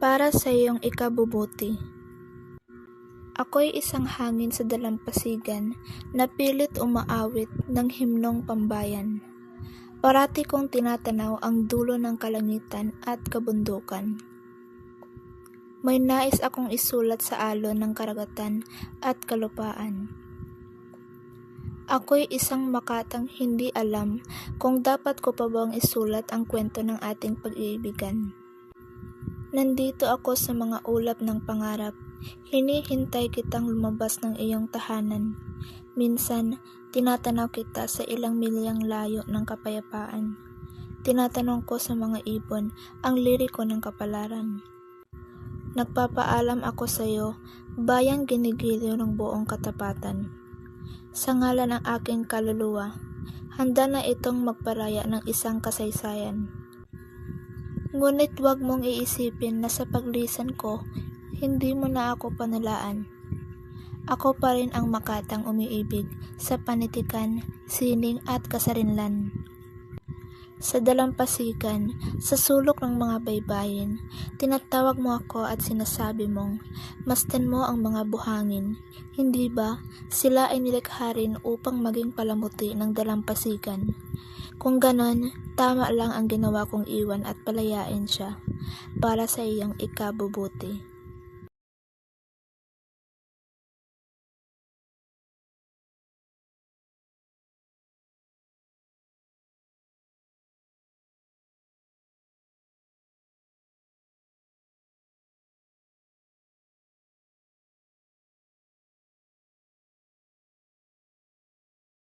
para sa iyong ikabubuti. Ako'y isang hangin sa dalampasigan na pilit umaawit ng himnong pambayan. Parati kong tinatanaw ang dulo ng kalangitan at kabundukan. May nais akong isulat sa alon ng karagatan at kalupaan. Ako'y isang makatang hindi alam kung dapat ko pa bang isulat ang kwento ng ating pag-iibigan. Nandito ako sa mga ulap ng pangarap, hinihintay kitang lumabas ng iyong tahanan. Minsan, tinatanaw kita sa ilang milyang layo ng kapayapaan. Tinatanong ko sa mga ibon ang liriko ng kapalaran. Nagpapaalam ako sa iyo, bayang ginigiliw ng buong katapatan. Sa ngalan ng aking kaluluwa, handa na itong magparaya ng isang kasaysayan. Ngunit huwag mong iisipin na sa paglisan ko, hindi mo na ako panalaan. Ako pa rin ang makatang umiibig sa panitikan, sining at kasarinlan. Sa dalampasigan, sa sulok ng mga baybayin, tinatawag mo ako at sinasabi mong, mastan mo ang mga buhangin. Hindi ba, sila ay nilikha rin upang maging palamuti ng dalampasigan. Kung ganon, tama lang ang ginawa kong iwan at palayain siya para sa iyong ikabubuti.